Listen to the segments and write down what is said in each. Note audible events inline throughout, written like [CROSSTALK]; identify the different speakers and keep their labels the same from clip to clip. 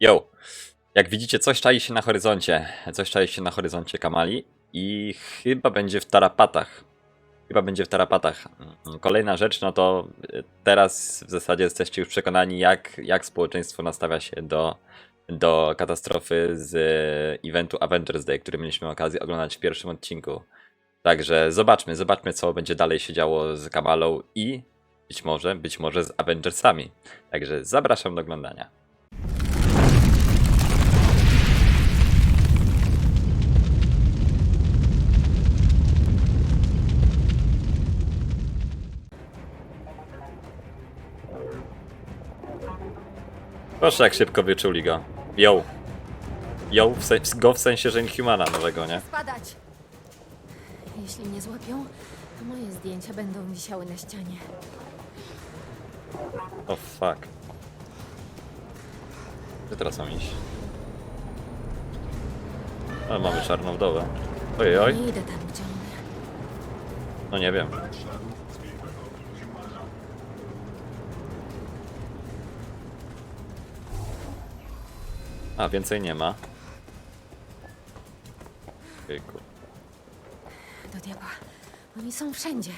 Speaker 1: Yo! Jak widzicie, coś czai się na horyzoncie. Coś czai się na horyzoncie Kamali i chyba będzie w tarapatach. Chyba będzie w tarapatach. Mm, Kolejna rzecz, no to y, teraz w zasadzie jesteście już przekonani, jak, jak społeczeństwo nastawia się do, do katastrofy z y, eventu Avengers Day, który mieliśmy okazję oglądać w pierwszym odcinku. Także zobaczmy, zobaczmy, co będzie dalej się działo z Kamalą i być może, być może z Avengersami. Także zapraszam do oglądania. Proszę, jak szybko wyczuli go. Yo. Yo, w go w sensie, że Inhumana nowego, nie?
Speaker 2: Spadać! Jeśli mnie złapią, to moje zdjęcia będą wisiały na ścianie.
Speaker 1: O oh, fuck. Gdzie teraz mam iść? O, mamy czarną wdowę. Ojej, oj.
Speaker 2: Nie idę tam, gdzie on.
Speaker 1: No nie wiem. A, więcej nie ma. Jejku.
Speaker 2: Do diabła. Oni są wszędzie.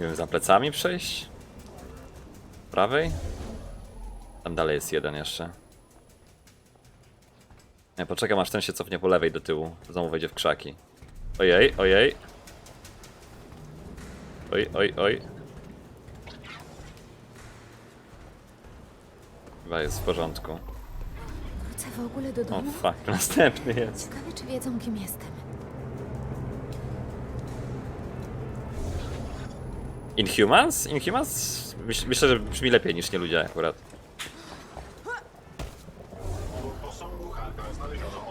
Speaker 1: Wiem, za plecami przejść? Prawej? Tam dalej jest jeden jeszcze. Nie, poczekam aż ten się cofnie po lewej do tyłu. Znowu wejdzie w krzaki. Ojej, ojej. Oj, oj, oj. Chyba jest w porządku.
Speaker 2: Wrócę w ogóle do
Speaker 1: O
Speaker 2: domu.
Speaker 1: fuck, [LAUGHS] następny jest.
Speaker 2: Ciekawe, czy wiedzą, kim jestem.
Speaker 1: Inhumans? Inhumans? Myśl, myślę, że brzmi lepiej niż nie ludzie akurat.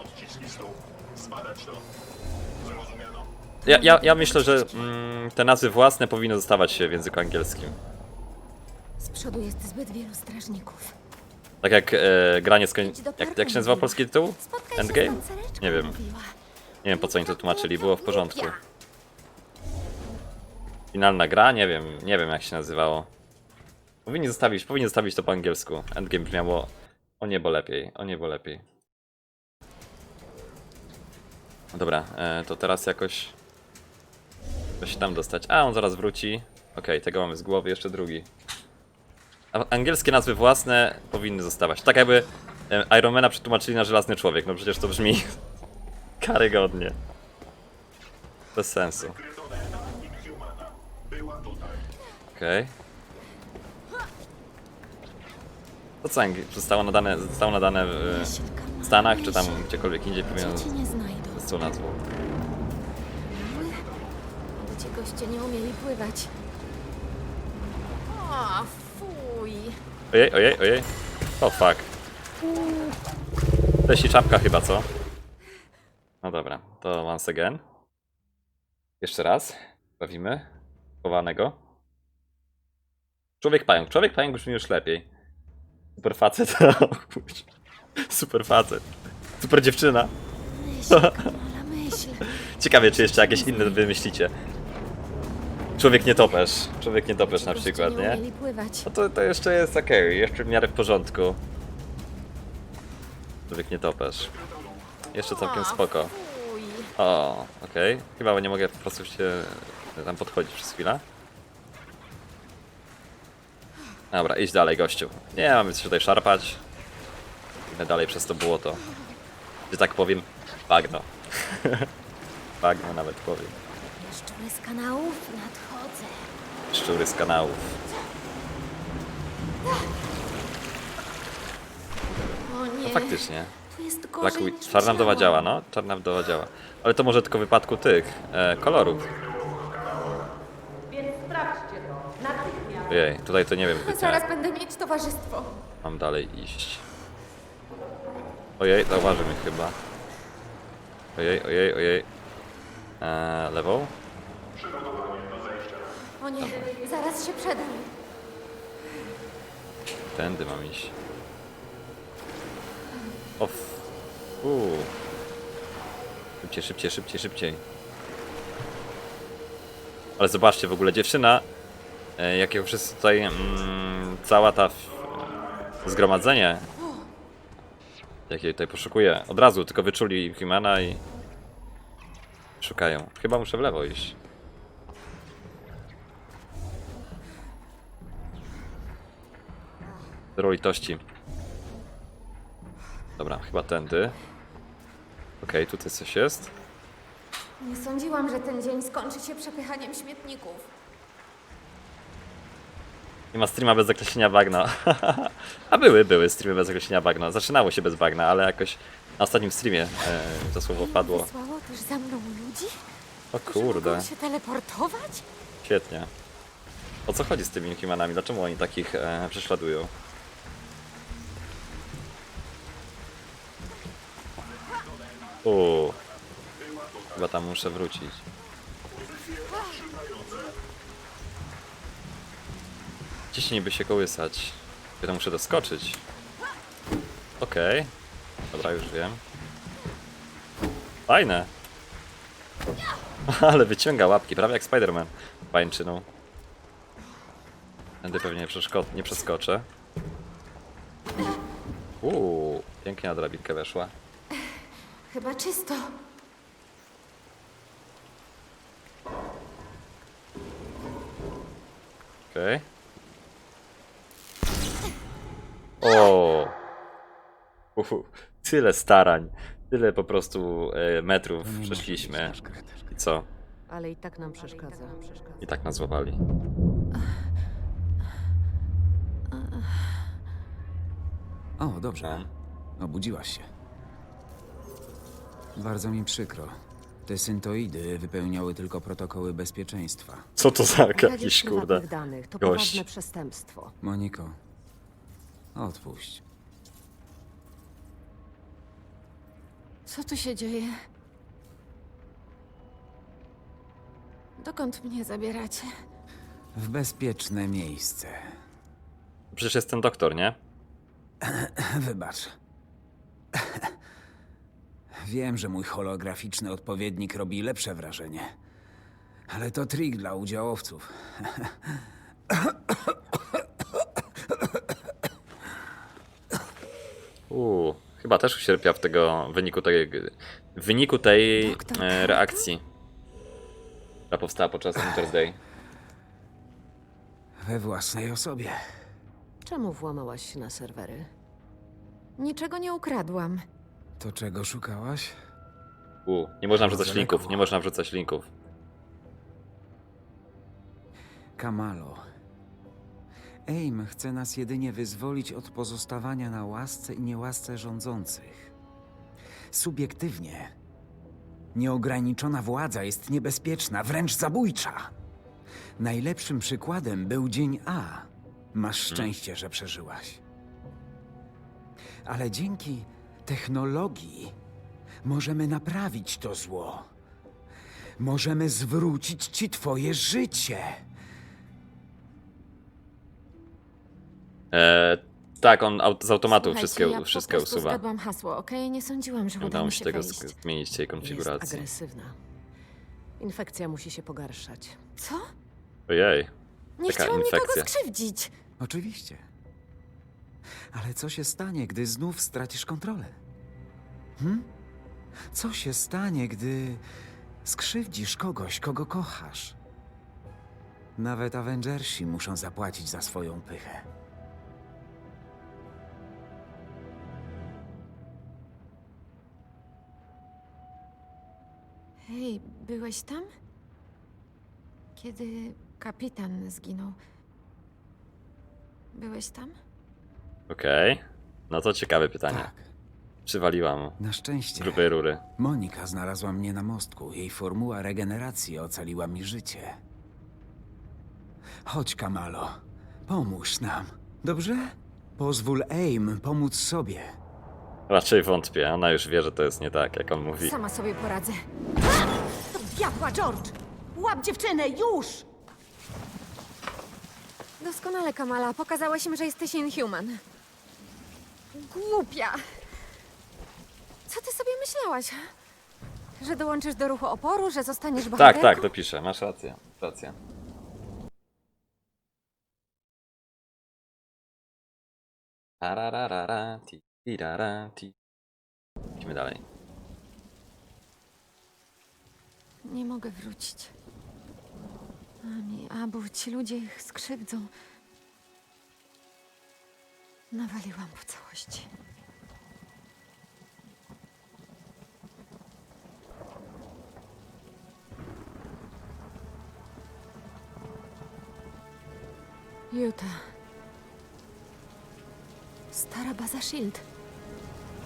Speaker 3: Odciski. Zbadać to. Zrozumiano.
Speaker 1: Ja, ja, ja myślę, że mm, te nazwy własne powinny zostawać się w języku angielskim.
Speaker 2: Z przodu jest zbyt wielu strażników.
Speaker 1: Tak jak e, granie skoń...
Speaker 2: Idź do
Speaker 1: Jak,
Speaker 2: parku,
Speaker 1: jak się nazywał
Speaker 2: mówiła.
Speaker 1: polski tytuł?
Speaker 2: Spotkaj się
Speaker 1: Endgame?
Speaker 2: z tancereczką,
Speaker 1: Nie wiem.
Speaker 2: mówiła.
Speaker 1: Nie wiem po co oni to tłumaczyli, było w porządku. Finalna gra? Nie wiem, nie wiem jak się nazywało. Powinni zostawić, powinni zostawić to po angielsku. Endgame brzmiało o niebo lepiej, o niebo lepiej. No Dobra, e, to teraz jakoś... Da się tam dostać. A, on zaraz wróci. Okej, tego mamy z głowy, jeszcze drugi. A angielskie nazwy własne powinny zostawać. Tak jakby e, Ironmana przetłumaczyli na żelazny człowiek, no przecież to brzmi [LAUGHS] karygodnie. Bez sensu. Okej. To co, zostało nadane, zostało nadane w e, Stanach, czy tam gdziekolwiek indziej powinno
Speaker 2: Gdzie cię nie znajdą?
Speaker 1: z tą nazwą.
Speaker 2: Mały? Gdzie goście nie umieli pływać. O, fuj.
Speaker 1: Ojej, ojej, ojej. O fuck. Leci czapka chyba, co? No dobra, to once again. Jeszcze raz. Bawimy. Chowanego. Człowiek pająk. Człowiek pająk brzmi już lepiej. Super facet. [LAUGHS] Super facet. Super dziewczyna.
Speaker 2: Myśl. [LAUGHS]
Speaker 1: Ciekawie, czy jeszcze jakieś inne wymyślicie. Człowiek nietoperz. Człowiek nietoperz na
Speaker 2: Goście
Speaker 1: przykład,
Speaker 2: nie
Speaker 1: nie?
Speaker 2: umieli pływać.
Speaker 1: No to, to jeszcze jest okej, jeszcze w miarę w porządku. Człowiek nietoperz. Jeszcze całkiem spoko.
Speaker 2: Fuj.
Speaker 1: O, okej. Chyba nie mogę po prostu się tam podchodzić przez chwilę. Dobra, idź dalej, gościu. Nie mamy się tutaj szarpać. Idę dalej przez to błoto. Że tak powiem, bagno. [LAUGHS] bagno nawet powiem.
Speaker 2: Szczury z kanałów nadchodzę.
Speaker 1: Szczury z kanałów.
Speaker 2: O nie.
Speaker 1: No faktycznie.
Speaker 2: Tu jest
Speaker 1: Black
Speaker 2: gorzej
Speaker 1: Witch.
Speaker 2: niż
Speaker 1: Czarna wdowa
Speaker 2: myślałam.
Speaker 1: działa, no. Czarna wdowa działa. Ale to może tylko w wypadku tych e, kolorów.
Speaker 4: Więc sprawdźcie to. Natychmiast.
Speaker 1: Ojej, tutaj to nie wiem [LAUGHS] zbytnio.
Speaker 2: Zaraz będę mieć towarzystwo.
Speaker 1: Mam dalej iść. Ojej, zauważy mnie chyba. Ojej, ojej, ojej. Eee, lewą?
Speaker 2: O nie, zaraz się przedam.
Speaker 1: Tędy mam iść. O, f- Uuu. Szybciej, szybciej, szybciej, szybciej. Ale zobaczcie, w ogóle dziewczyna, e, jakiego wszyscy tutaj, mm, cała ta f- zgromadzenie, jakie tutaj poszukuje, od razu tylko wyczuli Humana i szukają. Chyba muszę w lewo iść. Zero litości. Dobra, chyba tędy. Okej, tutaj coś jest.
Speaker 2: Nie sądziłam, że ten dzień skończy się przepychaniem śmietników.
Speaker 1: Nie ma streama bez zakreślenia bagna. [LAUGHS] A były, były streamy bez zakreślenia bagna. Zaczynało się bez bagna, ale jakoś na ostatnim streamie e, to słowo padło.
Speaker 2: Wysłało też za mną ludzi?
Speaker 1: O kurde,
Speaker 2: mogą się teleportować?
Speaker 1: świetnie. O co chodzi z tymi Humanami? Dlaczego oni takich e, prześladują? Uuu. Chyba tam muszę wrócić. Ciśnij by się kołysać. Ja to muszę doskoczyć. Okej. Dobra, już wiem. Fajne. [LAUGHS] Ale wyciąga łapki, prawie jak Spider-Man. Pańczyną. Tędy pewnie nie, przeskoczę. Uuu, pięknie na drabinkę weszła.
Speaker 2: Chyba czysto.
Speaker 1: Okej. O. Uhu, tyle starań, tyle po prostu e, metrów przeszliśmy. I co?
Speaker 4: Ale i tak nam przeszkadza.
Speaker 1: I tak nas złapali.
Speaker 5: O, dobrze.
Speaker 1: No.
Speaker 5: Obudziłaś się. Bardzo mi przykro. Te syntoidy wypełniały tylko protokoły bezpieczeństwa.
Speaker 1: Co to za
Speaker 4: Kradzież
Speaker 1: jakiś kurde
Speaker 4: danych to
Speaker 1: gość.
Speaker 4: poważne przestępstwo.
Speaker 5: Moniko, odpuść.
Speaker 2: Co tu się dzieje? Dokąd mnie zabieracie?
Speaker 5: W bezpieczne miejsce.
Speaker 1: Przecież jest ten doktor, nie? [CLEARS THROAT]
Speaker 5: Wybacz. [CLEARS THROAT] Wiem, że mój holograficzny odpowiednik robi lepsze wrażenie. Ale to trik dla udziałowców. [CLEARS THROAT]
Speaker 1: Uuu, chyba też ucierpiał w tego w wyniku tej, w wyniku tej e, reakcji, która powstała podczas Winter's Day.
Speaker 5: We własnej osobie.
Speaker 4: Czemu włamałaś się na serwery?
Speaker 2: Niczego nie ukradłam.
Speaker 5: To czego szukałaś?
Speaker 1: Uuu, nie można wrzucać linków, nie można wrzucać linków.
Speaker 5: Kamalo. Aim chce nas jedynie wyzwolić od pozostawania na łasce i niełasce rządzących. Subiektywnie. Nieograniczona władza jest niebezpieczna, wręcz zabójcza. Najlepszym przykładem był dzień A. Masz szczęście, że przeżyłaś. Ale dzięki technologii możemy naprawić to zło. Możemy zwrócić ci twoje życie.
Speaker 1: E, tak, on aut- z automatu
Speaker 2: Słuchajcie,
Speaker 1: wszystkie,
Speaker 2: ja
Speaker 1: wszystkie
Speaker 2: prostu
Speaker 1: usuwa.
Speaker 2: zgadłam hasło, okej? Nie sądziłam, że
Speaker 1: Nie
Speaker 2: uda
Speaker 1: udało
Speaker 2: mi
Speaker 1: się
Speaker 2: się
Speaker 1: tego
Speaker 2: wejść.
Speaker 1: zmienić tej
Speaker 4: Jest
Speaker 1: konfiguracji.
Speaker 4: agresywna. Infekcja musi się pogarszać.
Speaker 2: Co?
Speaker 1: Ojej,
Speaker 2: Nie
Speaker 1: Taka
Speaker 2: chciałam nikogo
Speaker 1: infekcja.
Speaker 2: skrzywdzić.
Speaker 5: Oczywiście. Ale co się stanie, gdy znów stracisz kontrolę? Hm? Co się stanie, gdy skrzywdzisz kogoś, kogo kochasz? Nawet Avengersi muszą zapłacić za swoją pychę.
Speaker 2: Hej, byłeś tam? Kiedy kapitan zginął. Byłeś tam?
Speaker 1: okej. No to ciekawe pytanie.
Speaker 5: Tak,
Speaker 1: Przywaliła mu
Speaker 5: na szczęście.
Speaker 1: grubej rury.
Speaker 5: Monika znalazła mnie na mostku. Jej formuła regeneracji ocaliła mi życie. Chodź, Kamalo. Pomóż nam. Dobrze? Pozwól Aim pomóc sobie.
Speaker 1: Raczej wątpię, ona już wie, że to jest nie tak, jak on mówi.
Speaker 2: Sama sobie poradzę.
Speaker 4: Diabła, George! Łap dziewczynę, już!
Speaker 2: Doskonale, Kamala. Pokazałaś im, że jesteś inhuman. Głupia. Co ty sobie myślałaś? Że dołączysz do ruchu oporu, że zostaniesz
Speaker 1: Tak,
Speaker 2: bohaterką?
Speaker 1: tak, to piszę. Masz rację. Rację. Tararara, ti, tirara, ti. Idźmy dalej.
Speaker 2: Nie mogę wrócić. Ami, Abu, ci ludzie ich skrzywdzą. Nawaliłam po całości. Utah. Stara baza Shield.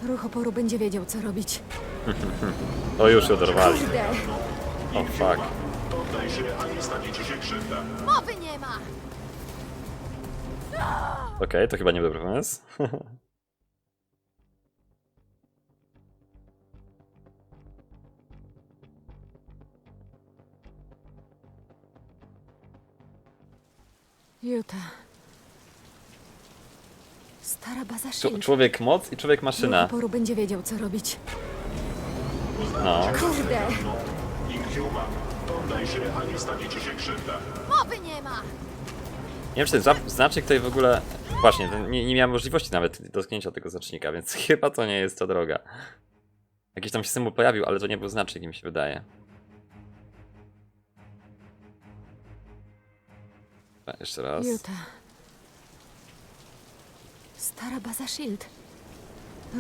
Speaker 2: Ruch oporu będzie wiedział, co robić. [LAUGHS] [LAUGHS]
Speaker 1: O, już się oderwali.
Speaker 2: Kurde!
Speaker 1: O, fuck.
Speaker 3: Poddaj się, a nie stanie ci się krzywda.
Speaker 2: Mowy nie ma!
Speaker 1: Okej, to chyba nie dobry pomysł.
Speaker 2: Utah. Stara baza
Speaker 1: Czu-
Speaker 2: Shield.
Speaker 1: człowiek moc i człowiek maszyna.
Speaker 2: oporu będzie wiedział, co robić.
Speaker 1: No.
Speaker 2: Kurde!
Speaker 3: Inhuma. Poddaj się, a nie stanie ci się krzywda.
Speaker 2: Mowy nie ma!
Speaker 1: Nie wiem, czy ten zap- znacznik tutaj w ogóle... Właśnie, to nie, nie miałem możliwości nawet dotknięcia tego znacznika, więc [LAUGHS] chyba to nie jest ta droga. Jakiś tam się symbol pojawił, ale to nie był znacznik, mi się wydaje. Dobra, Jeszcze raz.
Speaker 2: Utah. Stara baza Shield.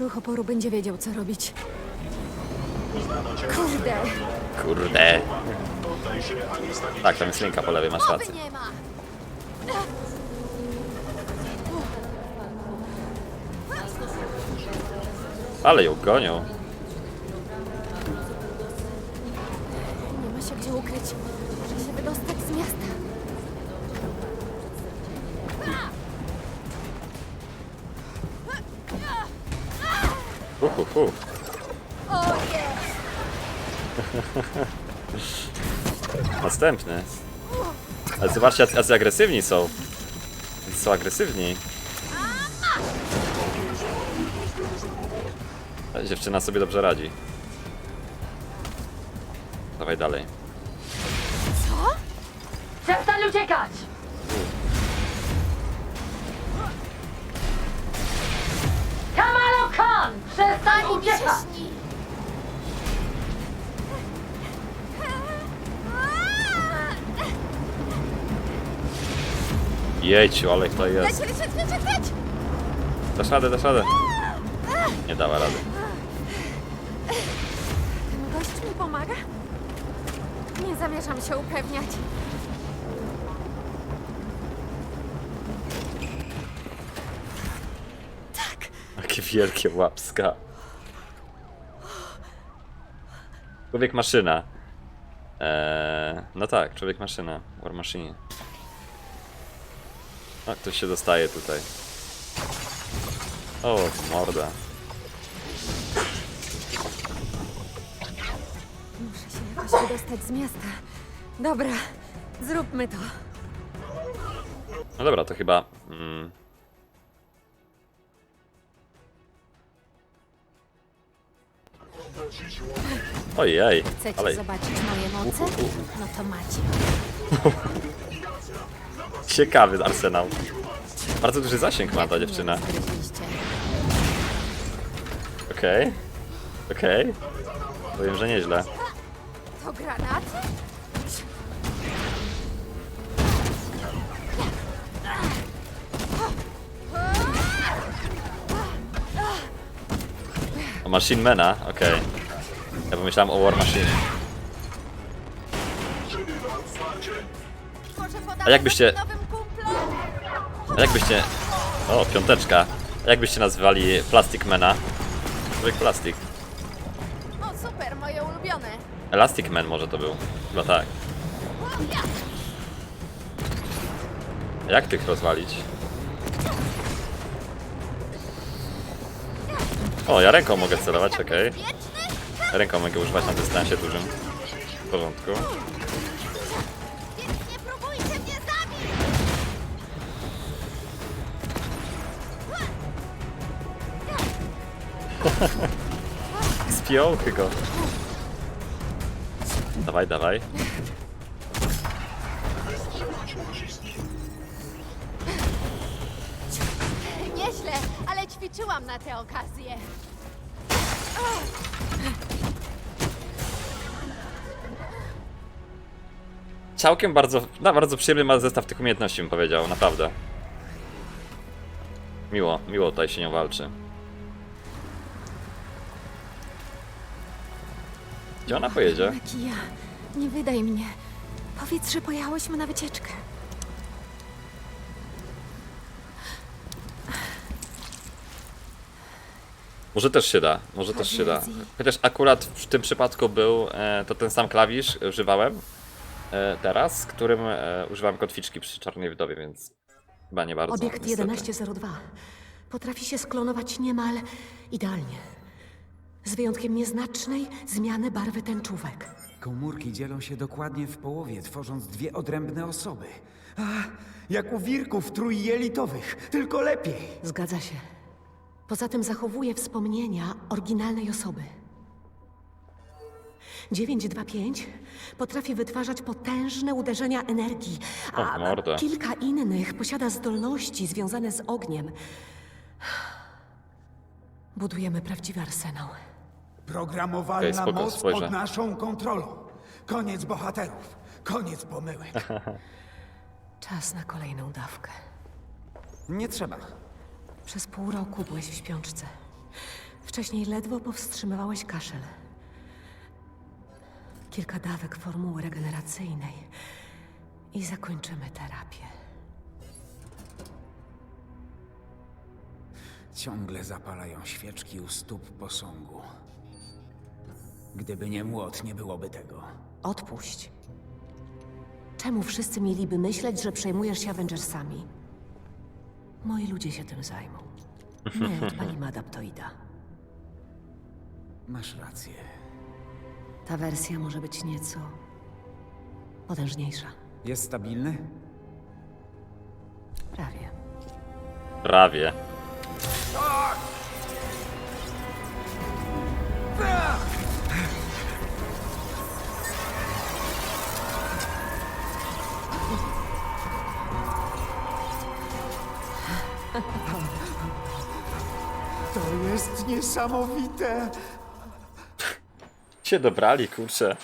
Speaker 2: Ruch oporu będzie wiedział, co robić. Kurde!
Speaker 1: Kurde. Tak, tam jest linka po lewej, masz rację. Ale ją gonią.
Speaker 2: Nie ma się gdzie ukryć. Muszę się wydostać z miasta.
Speaker 1: Uhuhu.
Speaker 2: O nie! [LAUGHS]
Speaker 1: Następny. Ale zobaczcie, jacy, agresywni są. Są agresywni. Dziewczyna sobie dobrze radzi. Dawaj dalej. Jejciu, ale to jest.
Speaker 2: Leć, leć, leć, leć, leć!
Speaker 1: Dasz radę, dasz radę. Nie dała rady.
Speaker 2: Ten gość mi pomaga? Nie zamierzam się upewniać.
Speaker 1: Jakie wielkie łapska. Człowiek maszyna. Eee, no tak, człowiek maszyna. War Machine. A ktoś się dostaje tutaj. O, morda.
Speaker 2: Muszę się jakoś wydostać z miasta. Dobra, zróbmy to.
Speaker 1: No dobra, to chyba. Mm, ojej,
Speaker 2: Chcecie
Speaker 1: ale
Speaker 2: zobaczyć moje moce? No to macie. [LAUGHS]
Speaker 1: ciekawy arsenał. Bardzo duży zasięg ma ta dziewczyna.
Speaker 2: mnie zgryźliście?
Speaker 1: Okej. Okej. Powiem, że nieźle.
Speaker 2: To granat?
Speaker 1: O Machine Mana, okej. Ja pomyślałem o War Machine. A jakbyście- jakbyście... O, piąteczka. Jakbyście nazywali Plastic Mana? Człowiek plastik.
Speaker 2: O, super, moje ulubione.
Speaker 1: Elastic Man może to był. Chyba tak. Jak tych rozwalić? O, ja ręką mogę celować, okej. Ręką mogę używać na dystansie dużym. W porządku. Spiąchy go. Dawaj, dawaj.
Speaker 2: Nieźle, ale ćwiczyłam na tę okazję.
Speaker 1: Całkiem bardzo, no, bardzo przyjemny ma zestaw tych umiejętności, bym powiedział, naprawdę. Miło, miło tutaj się nią walczy. Gdzie ona pojedzie?
Speaker 2: Kija, nie wydaj mnie. Powiedz, że pojechałyśmy na wycieczkę.
Speaker 1: Może też się da, może też się da. Chociaż akurat w tym przypadku był e, to ten sam klawisz używałem e, teraz, którym e, używam kotwiczki przy czarnej wdowie, więc chyba nie bardzo.
Speaker 4: Obiekt
Speaker 1: niestety.
Speaker 4: 1102 potrafi się sklonować niemal idealnie. Z wyjątkiem nieznacznej zmiany barwy tęczówek.
Speaker 5: Komórki dzielą się dokładnie w połowie, tworząc dwie odrębne osoby. A, jak u wirków trójjelitowych, tylko lepiej.
Speaker 4: Zgadza się. Poza tym zachowuje wspomnienia oryginalnej osoby. 925 potrafi wytwarzać potężne uderzenia energii,
Speaker 1: O,
Speaker 4: a
Speaker 1: mordę.
Speaker 4: kilka innych posiada zdolności związane z ogniem. Budujemy prawdziwy arsenał.
Speaker 6: Programowalna
Speaker 1: Okej, spoko,
Speaker 6: moc
Speaker 1: spojrzę.
Speaker 6: pod naszą kontrolą. Koniec bohaterów. Koniec pomyłek. [LAUGHS]
Speaker 4: Czas na kolejną dawkę.
Speaker 5: Nie trzeba.
Speaker 4: Przez pół roku byłeś w śpiączce. Wcześniej ledwo powstrzymywałeś kaszel. Kilka dawek formuły regeneracyjnej i zakończymy terapię.
Speaker 5: Ciągle zapalają świeczki u stóp posągu. Gdyby nie młot, nie byłoby tego.
Speaker 4: Odpuść. Czemu wszyscy mieliby myśleć, że przejmujesz się Avengersami? Moi ludzie się tym zajmą. My odpalimy [LAUGHS] adaptoida.
Speaker 5: Masz rację.
Speaker 4: Ta wersja może być nieco potężniejsza.
Speaker 5: Jest stabilny?
Speaker 4: Prawie.
Speaker 1: Prawie.
Speaker 6: To jest niesamowite.
Speaker 1: Się dobrali, kurczę.